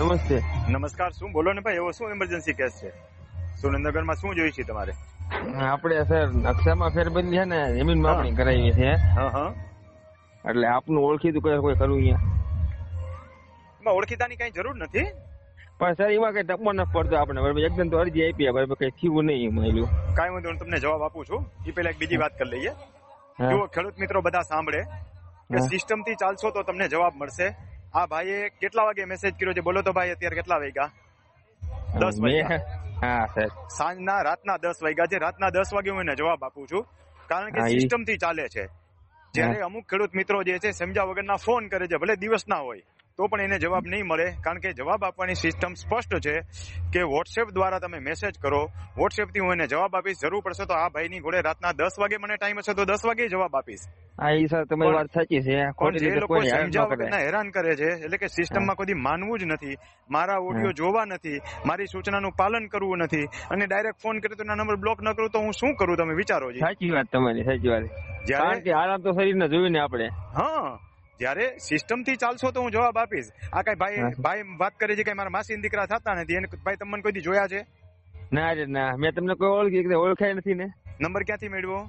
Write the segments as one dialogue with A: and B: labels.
A: નમસ્તે.
B: નમસ્કાર શું બોલો ને ભાઈ? એવો શું ઇમરજન્સી કેસ છે? સુરેન્દ્રનગરમાં શું જોઈએ છે તમારે?
A: આપણે સર નકશામાં ફેરબદલી છે ને જમીન માપણી કરાવી છે એટલે આપનું ઓળખીતું કઈ કોઈ કરવું અહીંયા?
B: ઓળખીતાની કઈ જરૂર નથી?
A: પણ સર એમાં કઈ ટપમાં નથી પડતો આપણે બરાબર એકદમ તો અરજી આપી બરાબર કઈ થયું નહીં એમાં કઈ
B: કાંઈ વાંધો તમને જવાબ આપું છું. એ પહેલા એક બીજી વાત કરી લઈએ. જુઓ ખેડૂત મિત્રો બધા સાંભળે કે
A: હા.
B: સિસ્ટમથી ચાલશો તો તમને જવાબ મળશે. આ ભાઈએ કેટલા વાગે મેસેજ કર્યો છે? બોલો તો ભાઈ અત્યારે કેટલા વાગ્યા? દસ વાગ્યા.
A: હા સર
B: સાંજના રાતના દસ વાગ્યા છે. રાતના દસ વાગે હું એને જવાબ આપું છું. કારણ કે સિસ્ટમથી ચાલે છે. જ્યારે અમુક ખેડૂત મિત્રો જે છે સમજ્યા વગરના ફોન કરે છે. ભલે દિવસ ના હોય. તો પણ એને જવાબ નહીં મળે કારણ કે જવાબ આપવાની સિસ્ટમ સ્પષ્ટ છે કે વોટ્સએપ દ્વારા તમે મેસેજ કરો. વોટ્સએપથી હું એને જવાબ આપીશ. જરૂર પડશે તો આ ભાઈની ઘોડે રાતના દસ વાગે મને ટાઈમ હશે તો દસ વાગે જવાબ આપીશ.
A: હા એ સર તમારી વાત સાચી છે.
B: જે લોકો
A: કોઈને હેરાન કરે.
B: છે એટલે કે સિસ્ટમમાં કોઈ માનવું જ નથી મારા ઓડિયો જોવા નથી મારી સૂચનાનું પાલન કરવું નથી અને ડાયરેક્ટ ફોન કરે તો નંબર બ્લોક ન કરું તો હું શું કરું તમે વિચારો જી.
A: સાચી વાત તમારી સાચી વાત. કારણ કે આરામ તો શરીરને જોયું ને આપણે.
B: હા. જ્યારે સિસ્ટમથી ચાલશો તો હું જવાબ આપીશ. આ કઈ ભાઈ ભાઈ વાત કરે છે કે મારા માસી દીકરા થતા નથી એને ભાઈ તમને કોઈ જોયા છે?
A: ના રે ના. મેં તમને કોઈ ઓળખી ઓળખાય નથી ને.
B: નંબર ક્યાંથી મેળવો?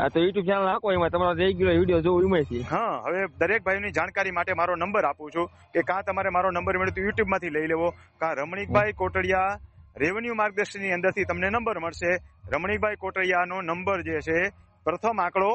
A: આ તો યુટ્યુબ ચેનલ નાખો એમાં. તમારો રેગ્યુલર વીડિયો જોઉં એમાંથી
B: હા હવે દરેક ભાઈની જાણકારી માટે મારો નંબર આપું છું કે કાં તમારે મારો નંબર મળ્યો તો યુટ્યુબમાંથી લઈ લેવો. કાં રમણીકભાઈ કોટડિયા રેવન્યુ માર્ગદર્શનની અંદરથી તમને નંબર મળશે. રમણીકભાઈ કોટડિયાનો નંબર જે છે પ્રથમ આંકડો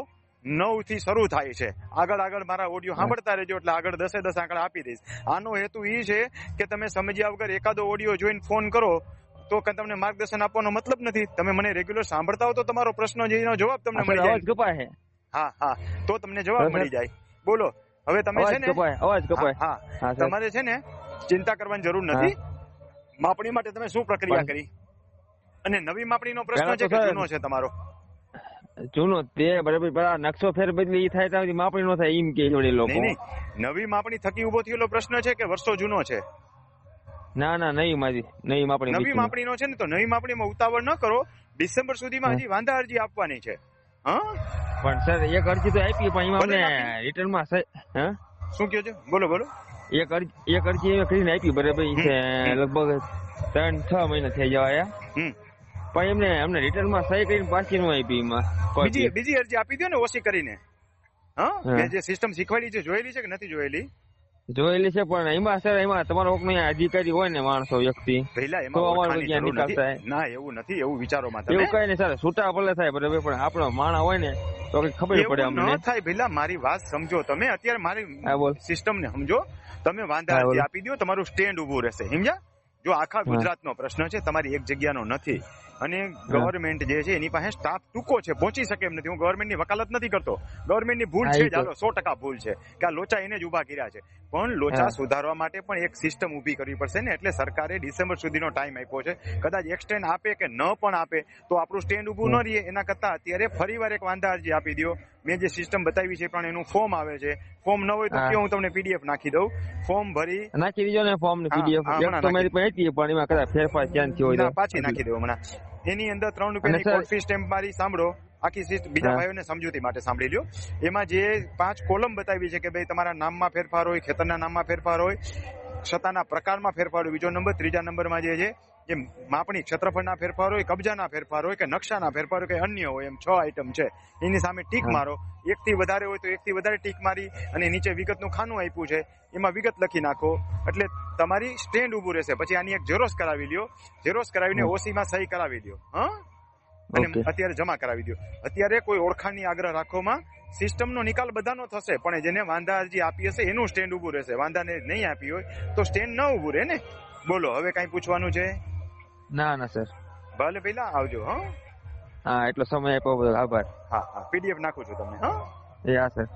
B: નવથી શરૂ થાય છે. આગળ આગળ મારા ઓડિયો સાંભળતા રહેજો એટલે આગળ દસે દસ આંકડા આપી દઈશ. આનો હેતુ એ છે કે તમે સમજ્યા વગર એકાદો ઓડિયો જોઈને ફોન કરો તો કે તમને માર્ગદર્શન આપવાનો મતલબ નથી. તમે મને રેગ્યુલર સાંભળતા હો તો તમારો પ્રશ્ન જેનો જવાબ તમને મળી જાય. હા. હા તો તમને જવાબ મળી જાય. બોલો હવે તમે છે ને
A: અવાજ કપાય.
B: હા તમારે છે ને ચિંતા કરવાની જરૂર નથી. માપણી માટે તમે શું પ્રક્રિયા કરી? અને નવી માપણીનો પ્રશ્ન છે કે જૂનો છે તમારો?
A: જૂનો તે બરાબર બરાબર નકશો ફેર બદલી ઈ થાય ત્યાં માપણી નો થાય એમ કે જોડે લોકો.
B: નવી માપણી થકી ઊભો થયેલો પ્રશ્ન છે કે વર્ષો જૂનો છે?
A: ના ના નહીં માજી નહીં માપણી
B: નવી
A: માપણી
B: નો છે ને તો નવી માપણીમાં ઉતાવળ ન કરો. ડિસેમ્બર સુધીમાં હજી વાંધા અરજી આપવાની છે. હા?
A: પણ સર એક અરજી તો આપી પણ એમાં અમને રિટર્નમાં હા?
B: શું કહો છો? બોલો બોલો.
A: એક અરજી એક અરજી કરીને આપી બરાબર લગભગ ત્રણ છ મહિના થઈ
B: જવાયા.
A: પણ એમને અમને રિટર્નમાં સહી કરીને પાછી નું આપી એમાં
B: બીજી બીજી અરજી આપી દો ને ઓછી કરીને. હા. મેં જે સિસ્ટમ શીખવાડી છે જોયેલી છે કે નથી જોયેલી?
A: જોયેલી છે પણ એમાં સર એમાં તમારો અહીંયા અધિકારી હોય ને માણસો વ્યક્તિ તો અમારે
B: ઓળખાણની
A: નિકાલ થાય?
B: ના એવું નથી એવું વિચારો
A: માં
B: એવું
A: કઈ નહીં સર છૂટા ભલે થાય બરાબર પણ આપણો માણા હોય ને તો કઈ ખબર પડે અમને.
B: ન થાય ભઈલા મારી વાત સમજો. તમે અત્યારે મારી સિસ્ટમ ને સમજો. તમે વાંધા આપી દો તમારું સ્ટેન્ડ ઉભું રહેશે. સમજ્યા? જો આખા ગુજરાતનો પ્રશ્ન છે તમારી એક જગ્યાનો નથી. અને ગવર્મેન્ટ જે છે એની પાસે સ્ટાફ ટૂંકો છે પહોંચી શકે એમ નથી. હું ગવર્મેન્ટની વકાલત નથી કરતો. ગવર્મેન્ટની ભૂલ છે. હાલો સો ટકા ભૂલ છે કે આ લોચા એને જ ઊભા કર્યા છે. પણ લોચા સુધારવા માટે પણ એક સિસ્ટમ ઊભી કરવી પડશે ને એટલે સરકારે ડિસેમ્બર સુધીનો ટાઈમ આપ્યો છે. કદાચ એક્સટેન્ડ આપે કે ન પણ આપે તો આપણું સ્ટેન્ડ ઊભું ન રહીએ એના કરતા અત્યારે ફરીવાર એક વાંધા અરજી આપી દો મેં જે સિસ્ટમ બતાવી છે પણ એનું ફોર્મ આવે છે. ફોર્મ ન હોય તો કે હું તમને પીડીએફ નાખી દઉં? ફોર્મ ભરી
A: નાખી દીજો ને ફોર્મ ને પીડીએફ તો મારી પાસે હતી પણ એમાં કદાચ ફેરફાર થયો હોય
B: પાછી નાખી દઉં હમણાં. એની અંદર ત્રણ રૂપિયાની કોડ ફી સ્ટેમ્પ મારી સાંભળો. આખી સિસ્ટ બીજા
A: ભાઈઓ
B: ભાઈઓને સમજૂતી માટે સાંભળી લ્યો. એમાં જે પાંચ કોલમ બતાવી છે કે ભાઈ તમારા નામમાં ફેરફાર હોય ખેતરના નામમાં ફેરફાર હોય સત્તાના પ્રકારમાં ફેરફાર હોય બીજો નંબર ત્રીજા નંબરમાં જે છે જે માપણી ક્ષેત્રફળના ફેરફાર હોય કબજાના ફેરફાર હોય કે નકશાના ફેરફાર હોય કે અન્ય હોય એમ છ આઈટમ છે. એની સામે ટીક મારો. એક થી વધારે હોય તો એકથી વધારે ટીક મારી અને નીચે વિગતનું ખાનું આપ્યું છે. એમાં વિગત લખી નાખો. એટલે તમારી સ્ટેન્ડ ઊભું રહેશે. પછી આની એક ઝેરોસ કરાવી લ્યો. ઝેરોસ કરાવીને. ઓસીમાં સહી કરાવી લ્યો હા? અને અત્યારે જમા કરાવી દો અત્યારે કોઈ ઓળખાણની આગ્રહ રાખવામાં સિસ્ટમનો નિકાલ બધાનો થશે પણ જેને વાંધા અરજી આપી હશે એનું સ્ટેન્ડ ઊભું રહેશે. વાંધાને નહીં આપી હોય તો સ્ટેન્ડ ન ઊભું રહે ને? બોલો હવે કાંઈ પૂછવાનું છે?
A: ના ના સર
B: ભલે પેલા આવજો હા?
A: હા એટલો સમય આપ્યો બધો આભાર.
B: હા હા પીડીએફ નાખું છું તમને હા?
A: એ હા સર